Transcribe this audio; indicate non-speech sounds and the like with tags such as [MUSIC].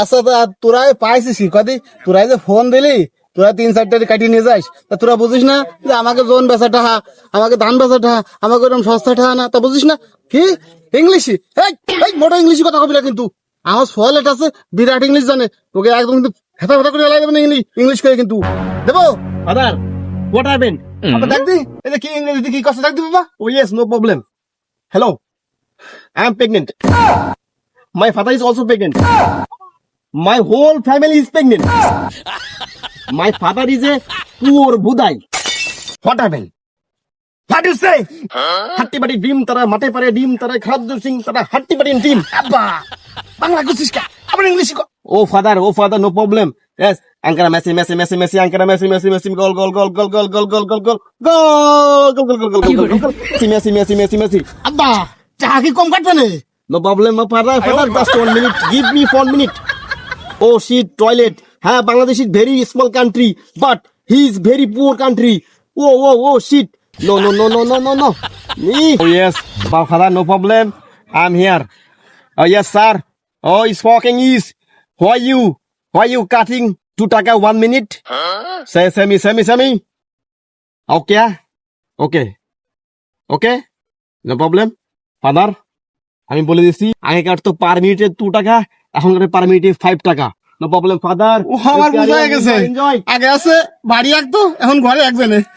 আচ্ছা তা তোরা পাইছিস কি? কদি তোরা যে ফোন দিলি তোরা তিন চারটা কাটিয়ে নিয়ে যাস তা তোরা বুঝিস না যে আমাকে জোন বেচা টাহা আমাকে ধান বেচা টাহা আমাকে ওরকম সস্তা টাহা না তা বুঝিস না? কি? ইংলিশই এই এই মোটা ইংলিশই কথা কবি না কিন্তু। আমার সোয়ালেট আছে বিরাট ইংলিশ জানে। তোকে একদম কিন্তু হেতা হেতা করে লাগবে না ইংলিশ ইংলিশ করে কিন্তু। দেবো? ফাদার হোয়াট হ্যাপেন আবার দেখ দি। এই যে কি ইংরেজি কি কষ্ট দেখ দি বাবা। ও yes no problem hello I am pregnant my father is also pregnant my whole family is pregnant my father is a poor বুদাই what happen what you say হাট্টি বাড়ি ডিম তারা মাঠে পারে ডিম তারা খাদ্য সিং তারা হাট্টি বাড়ি ডিম আব্বা বাংলা করছিস কা আবার ইংলিশ কর ও ফাদার ও ফাদার নো প্রবলেম ইয়েস আঙ্কারা Messi Messi Messi Messi Ankara Messi Messi Messi goal goal goal goal goal goal goal goal goal goal goal goal goal goal goal Messi Messi Messi Messi আব্বা চা কি কম কাটবে না No problem, my father. Father, just one minute. Give me one minute. Oh shit toilet হ্যাঁ Bangladesh is very small country but he is very poor country oh oh oh shit no no no no no no no yes বাফাদা no problem I am here yes sir oh speaking is why you why you cutting two টাকা one minute সে semi semi semi okay okay okay no problem father আমি বলে দিচ্ছি আগেকার তো পার মিনিটে দু টাকা এখন কাটে পার মিনিটে ফাইভ টাকা। নো প্রবলেম ফাদার ও আমার বোঝা গেছে। আগে আছে বাড়ি একতো এখন ঘরে একজনে [LAUGHS]